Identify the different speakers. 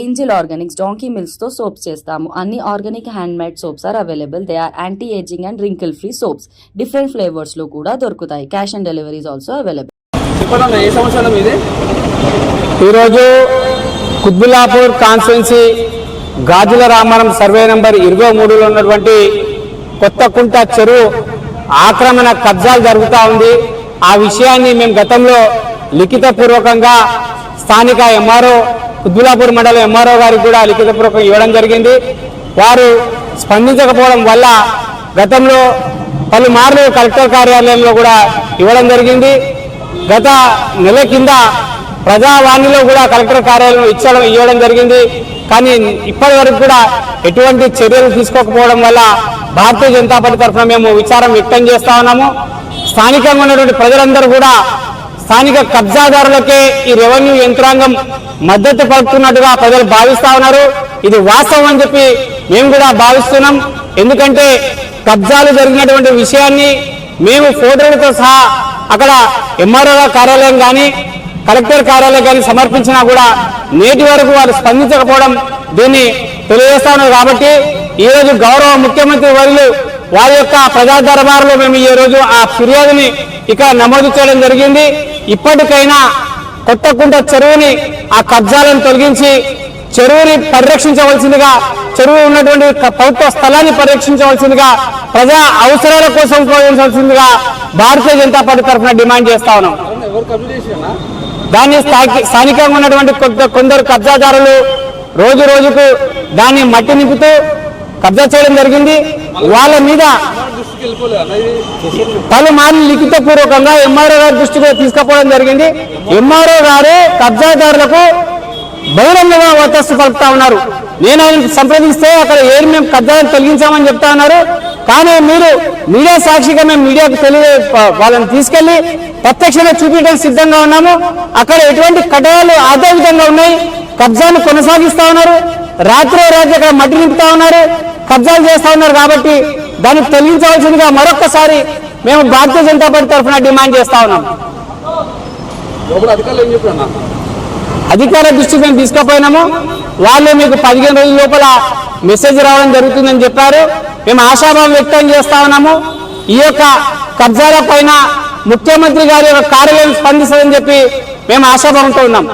Speaker 1: Angel Organics donkey తో soaps చేస్తాము. అన్ని organic hand made soaps are available. They are anti ageing and wrinkle free soaps. Different ఫ్లేవర్స్లో కూడా దొరుకుతాయి. Cash on deliveries also available.
Speaker 2: ఈరోజు Quthbullapur constituency Gajula Ramaram survey number ఇరవై మూడులో ఉన్నటువంటి కొత్త కుంట చెరువు ఆక్రమణ కబ్జాలు జరుగుతూ ఉంది. ఆ విషయాన్ని మేము గతంలో లిఖితపూర్వకంగా స్థానిక ఎంఆర్ఓ కుత్బుల్లాపూర్ మండలం ఎంఆర్ఓ గారికి కూడా లిఖితపూర్వకం ఇవ్వడం జరిగింది. వారు స్పందించకపోవడం వల్ల గతంలో పలుమార్లు కలెక్టర్ కార్యాలయంలో కూడా ఇవ్వడం జరిగింది. గత నెల కింద ప్రజావాణిలో కూడా కలెక్టర్ కార్యాలయం ఇచ్చడం ఇవ్వడం జరిగింది. కానీ ఇప్పటి వరకు కూడా ఎటువంటి చర్యలు తీసుకోకపోవడం వల్ల భారతీయ జనతా పార్టీ తరఫున మేము విచారం వ్యక్తం చేస్తా ఉన్నాము. స్థానికంగా ఉన్నటువంటి ప్రజలందరూ కూడా స్థానిక కబ్జాదారులకే ఈ రెవెన్యూ యంత్రాంగం మద్దతు పలుకుతున్నట్టుగా ప్రజలు భావిస్తా ఉన్నారు. ఇది వాస్తవం అని చెప్పి మేము కూడా భావిస్తున్నాం. ఎందుకంటే కబ్జాలు జరిగినటువంటి విషయాన్ని మేము ఫోటోలతో సహా అక్కడ ఎంఆర్ఓ కార్యాలయం కానీ కలెక్టర్ కార్యాలయం కానీ సమర్పించినా కూడా నేటి వరకు వారు స్పందించకపోవడం దీన్ని తెలియజేస్తా ఉన్నారు. కాబట్టి ఈ రోజు గౌరవ ముఖ్యమంత్రి వర్యులు వారి యొక్క ప్రజా దర్బారులో మేము ఈ రోజు ఆ ఫిర్యాదుని ఇక్కడ నమోదు చేయడం జరిగింది. ఇప్పటికైనా కొత్తకుంట చెరువుని ఆ కబ్జాలను తొలగించి చెరువుని పరిరక్షించవలసిందిగా చెరువు ఉన్నటువంటి ప్రభుత్వ స్థలాన్ని పరిరక్షించవలసిందిగా ప్రజా అవసరాల కోసం ఉపయోగించవలసిందిగా భారతీయ జనతా పార్టీ తరఫున డిమాండ్ చేస్తా ఉన్నాం. దాన్ని స్థానికంగా ఉన్నటువంటి కొందరు కబ్జాదారులు రోజు రోజుకు దాన్ని మట్టి నింపుతూ కబ్జా చేయడం జరిగింది. వాళ్ళ మీద
Speaker 3: దృష్టికి వెళ్ళిపోలేదు
Speaker 2: పలుమార్లు లిఖిత పూర్వకంగా ఎంఆర్ఓ గారి దృష్టికి తీసుకుపోవడం జరిగింది. ఎంఆర్ఓ గారు కబ్జాదారులకు బహిరంగంగా వతస్సు పలుకుతా ఉన్నారు. నేను ఆయన సంప్రదిస్తే అక్కడ ఏం మేము కబ్జాలను తొలగించామని చెప్తా ఉన్నారు. కానీ మీరు మీడియా సాక్షిగా మేము మీడియాకు తెలియ వాళ్ళని తీసుకెళ్ళి ప్రత్యక్షంగా చూపించడానికి సిద్ధంగా ఉన్నాము. అక్కడ ఎటువంటి కటయాలు అదే విధంగా ఉన్నాయి. కబ్జాను కొనసాగిస్తా ఉన్నారు. రాత్రి రాత్రి అక్కడ మట్టి నింపుతా ఉన్నారు కబ్జాలు చేస్తా ఉన్నారు కాబట్టి దాన్ని తొలగించవలసిందిగా మరొక్కసారి మేము భారతీయ జనతా పార్టీ తరఫున డిమాండ్ చేస్తా ఉన్నాం. అధికార దృష్టికి మేము తీసుకుపోయినాము. వాళ్ళు మీకు పదిహేను రోజుల లోపల మెసేజ్ రావడం జరుగుతుందని చెప్పారు. మేము ఆశాభావం వ్యక్తం చేస్తా ఉన్నాము. ఈ యొక్క కబ్జాల పైన ముఖ్యమంత్రి గారి యొక్క కార్యాలయం స్పందిస్తుందని చెప్పి మేము ఆశాభావంతో ఉన్నాం.